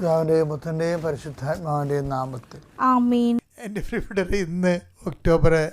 പിതാവിന്റെയും പുത്രന്റെയും പരിശുദ്ധാത്മാവിന്റെയും നാമത്തിൽ. ആമീൻ. എന്റെ ഫ്രീഡർ ഇന്ന് ഒക്ടോബർ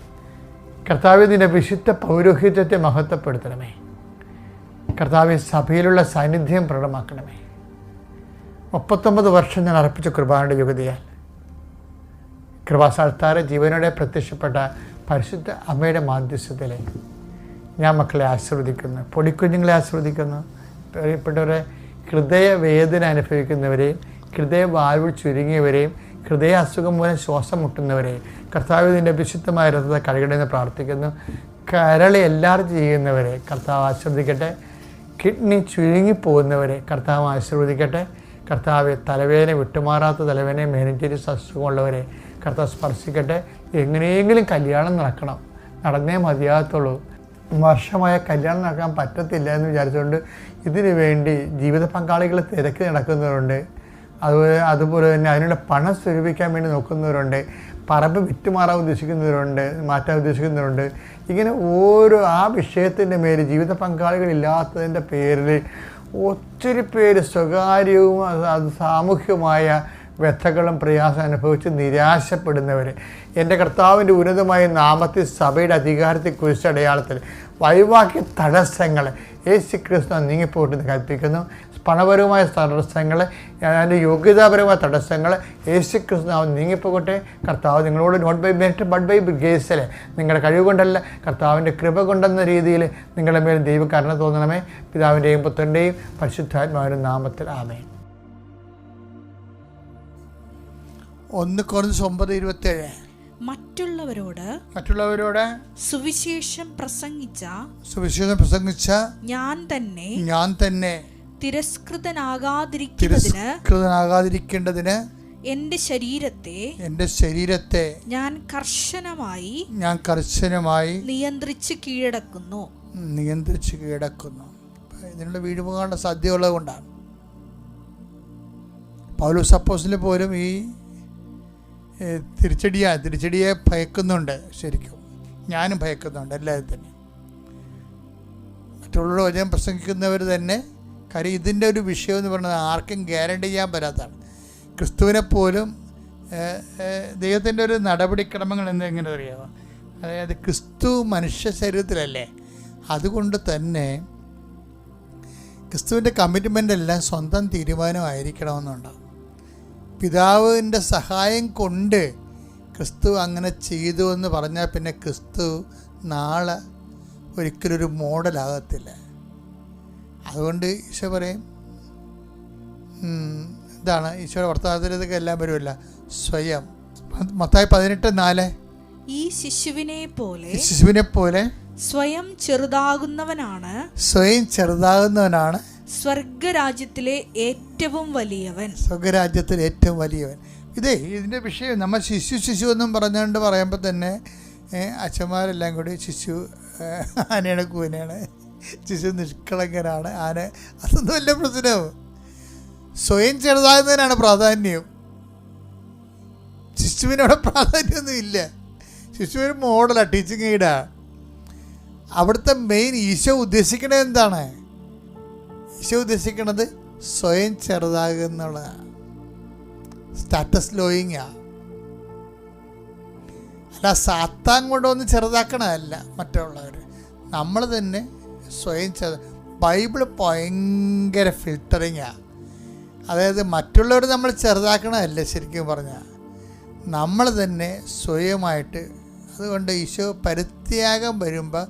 കർത്താവ് നിന്റെ വിശുദ്ധ പൗരോഹിത്യത്തെ മഹത്വപ്പെടുത്തണമേ. കർത്താവ് സഭയിലുള്ള സാന്നിധ്യം പ്രകടമാക്കണമേ. മുപ്പത്തൊമ്പത് വർഷം ഞാൻ അർപ്പിച്ച കൃപാന്റെ യുഗതിയാൽ കൃപാസാൽത്താര ജീവനോടെ പ്രത്യക്ഷപ്പെട്ട പരിശുദ്ധ അമ്മയുടെ മാധ്യസ്ഥത്തിൽ ഞാൻ മക്കളെ ആസ്വദിക്കുന്നു പൊടിക്കുഞ്ഞുങ്ങളെ ആസ്വദിക്കുന്നു പ്രിയപ്പെട്ടവരെ ഹൃദയവേദന അനുഭവിക്കുന്നവരെയും ഹൃദയ വാൽവ് ചുരുങ്ങിയവരെയും ഹൃദയ അസുഖം മൂലം ശ്വാസം മുട്ടുന്നവരെ കർത്താവ് ഇതിന്റെ വിശുദ്ധമായ രഥത്തെ കഴുകണമെന്ന് പ്രാർത്ഥിക്കുന്നു. കരളി എല്ലാവരും ചെയ്യുന്നവരെ കർത്താവ് ആശ്രദിക്കട്ടെ കിഡ്നി ചുരുങ്ങിപ്പോകുന്നവരെ കർത്താവ് ആശീർവദിക്കട്ടെ. കർത്താവ് തലവേദന വിട്ടുമാറാത്ത തലവേദന മെനിഞ്ചിരിസ് അസുഖമുള്ളവരെ കർത്താവ് സ്പർശിക്കട്ടെ. എങ്ങനെയെങ്കിലും കല്യാണം നടക്കണം. നടന്നേ മതിയാകത്തുള്ളൂ. വർഷമായ കല്യാണം നടക്കാൻ പറ്റത്തില്ല എന്ന് വിചാരിച്ചുകൊണ്ട് ഇതിനു വേണ്ടി ജീവിത പങ്കാളികൾ തിരക്കി നടക്കുന്നവരുണ്ട്. അതുപോലെ അതുപോലെ തന്നെ അതിനുള്ള പണം സ്വരൂപിക്കാൻ വേണ്ടി നോക്കുന്നവരുണ്ട് പറമ്പ് വിറ്റുമാറാൻ ഉദ്ദേശിക്കുന്നവരുണ്ട് മാറ്റാൻ ഉദ്ദേശിക്കുന്നവരുണ്ട്. ഇങ്ങനെ ഓരോ ആ വിഷയത്തിന്റെ മേൽ ജീവിത പങ്കാളികളില്ലാത്തതിന്റെ പേരിൽ ഒത്തിരി പേര് സ്വകാര്യവും അത് സാമൂഹ്യവുമായ വ്യഥകളും പ്രയാസം അനുഭവിച്ച് നിരാശപ്പെടുന്നവർ എന്റെ കർത്താവിന്റെ ഉന്നതമായ നാമത്തിൽ സഭയുടെ അധികാരത്തെ കുറിച്ച് അടയാളത്തിൽ വൈവാക്യ തടസ്സങ്ങൾ യേശു ക്രിസ്തു നീങ്ങിപ്പോട്ടെന്ന് കൽപ്പിക്കുന്നു. പണപരമായ തടസ്സങ്ങൾ അതിന്റെ യോഗ്യതാപരമായ തടസ്സങ്ങൾ യേശു ക്രിസ്തു നാം നീങ്ങിപ്പോകട്ടെ. കർത്താവ് നിങ്ങളോട് not by merit but by ഗ്രേസിൽ നിങ്ങളുടെ കഴിവ് കൊണ്ടല്ല. കർത്താവിന്റെ കൃപ കൊണ്ടെന്ന രീതിയിൽ നിങ്ങളുടെ മേൽ ദൈവകരുണ തോന്നണമേ. പിതാവിന്റെയും പുത്രന്റെയും പരിശുദ്ധാത്മാവിന്റെ നാമത്തിൽ ആമേൻ. ഒന്ന് കുറഞ്ഞ ഒമ്പത് ഇരുപത്തേഴ്. മറ്റുള്ളവരോട് മറ്റുള്ളവരോട് സുവിശേഷം പ്രസംഗിച്ച സുവിശേഷം പ്രസംഗിച്ച ഞാൻ തന്നെ ഞാൻ തന്നെ തിരസ്കൃതനാകാതിരിക്കേണ്ടതിന് എന്റെ ശരീരത്തെ എന്റെ ശരീരത്തെ ഞാൻ കർശനമായി ഞാൻ കർശനമായി നിയന്ത്രിച്ച് കീഴടക്കുന്നു. നിയന്ത്രിച്ച് കീഴടക്കുന്നു. ഇതിനുള്ള വീഴുപോകാനുള്ള സാധ്യതയുള്ളത് കൊണ്ടാണ്. പൗലോസ് അപ്പോസിന് പോലും ഈ തിരിച്ചടിയാ തിരിച്ചടിയെ ഭയക്കുന്നുണ്ട് ശരിക്കും. ഞാനും ഭയക്കുന്നുണ്ട് എല്ലാവരും തന്നെ. മറ്റുള്ളവരുടെ വചനം പ്രസംഗിക്കുന്നവർ തന്നെ കാര്യം ഇതിന്റെ ഒരു വിഷയം എന്ന് പറയുന്നത് ആർക്കും ഗ്യാരണ്ടി ചെയ്യാൻ പറ്റാത്തതാണ്. ക്രിസ്തുവിനെ പോലും ദൈവത്തിന്റെ ഒരു നടപടിക്രമങ്ങൾ എന്തെങ്കിലും അറിയാമോ അതായത് ക്രിസ്തു മനുഷ്യ ശരീരത്തിലല്ലേ? അതുകൊണ്ട് തന്നെ ക്രിസ്തുവിന്റെ കമ്മിറ്റ്മെന്റ് എല്ലാം സ്വന്തം തീരുമാനമായിരിക്കണമെന്നുണ്ടാവും പിതാവിന്റെ സഹായം കൊണ്ട് ക്രിസ്തു അങ്ങനെ ചെയ്തു എന്ന് പറഞ്ഞാൽ പിന്നെ ക്രിസ്തു നാളെ ഒരിക്കലും ഒരു മോഡലാകത്തില്ല അതുകൊണ്ട് ഈശോ പറയും ഇതാണ് ഈശോയുടെ വർത്തമാനത്തിൽ ഇതൊക്കെ എല്ലാം വരുമല്ല സ്വയം. മത്തായി പതിനെട്ട് നാല്. ഈ ശിശുവിനെ പോലെ ശിശുവിനെ പോലെ സ്വയം ചെറുതാകുന്നവനാണ്. സ്വയം ചെറുതാകുന്നവനാണ്. സ്വർഗരാജ്യത്തിലെ ഏറ്റവും വലിയവൻ. സ്വർഗരാജ്യത്തിലെ ഏറ്റവും വലിയവൻ. ഇതേ ഇതിന്റെ വിഷയം നമ്മൾ ശിശു ശിശു എന്നും പറഞ്ഞുകൊണ്ട് പറയുമ്പോൾ തന്നെ അച്ഛന്മാരെല്ലാം കൂടി ശിശു ആനയാണ് കൂനയാണ്. ശിശു നിഷ്കളങ്കനാണ്. ആന അതൊന്നും വലിയ പ്രശ്നവും സ്വയം ചെറുതാകുന്നതിനാണ് പ്രാധാന്യം. ശിശുവിനവിടെ പ്രാധാന്യമൊന്നും ഇല്ല. ശിശു ഒരു മോഡലാണ് ടീച്ചിങ് എയ്ഡാണ് അവിടുത്തെ മെയിൻ ഈശോ ഉദ്ദേശിക്കണത് എന്താണ്? ഈശോ ഉദ്ദേശിക്കണത് സ്വയം ചെറുതാകുക എന്നുള്ളതാണ് സ്റ്റാറ്റസ് ലോയിങ് അല്ല സാത്താൻ കൊണ്ടുവന്ന് ചെറുതാക്കണമല്ല മറ്റുള്ളവർ നമ്മൾ തന്നെ സ്വയം ചെറു ബൈബിൾ ഭയങ്കര ഫിൽട്ടറിങ്ങാ അതായത് മറ്റുള്ളവർ നമ്മൾ ചെറുതാക്കണമല്ല ശരിക്കും പറഞ്ഞാൽ നമ്മൾ തന്നെ സ്വയമായിട്ട് അതുകൊണ്ട് ഈശോ പരിത്യാഗം വരുമ്പോൾ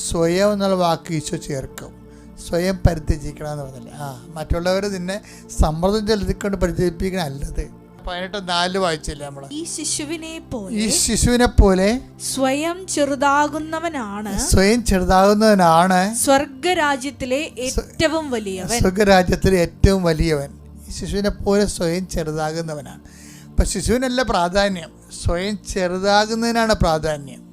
സ്വയം എന്നുള്ള വാക്ക് ഈശോ ചേർക്കും. സ്വയം പരിത്യജിക്കണം എന്ന് പറഞ്ഞില്ലേ? ആ മറ്റുള്ളവർ നിന്നെ സമ്മർദ്ദം ചെലുത്തിക്കൊണ്ട് പരിത്യജിപ്പിക്കണം അല്ലത് പതിനെട്ട് നാല് വായിച്ചില്ല നമ്മൾ ഈ ശിശുവിനെ പോലെ ഈ ശിശുവിനെ പോലെ സ്വയം ചെറുതാകുന്നവനാണ്. സ്വയം ചെറുതാകുന്നവനാണ്. സ്വർഗരാജ്യത്തിലെ ഏറ്റവും വലിയവൻ. സ്വർഗരാജ്യത്തിലെ ഏറ്റവും വലിയവൻ. ഈ ശിശുവിനെ പോലെ സ്വയം ചെറുതാകുന്നവനാണ്. അപ്പം ശിശുവിനല്ല പ്രാധാന്യം. സ്വയം ചെറുതാകുന്നതിനാണ് പ്രാധാന്യം.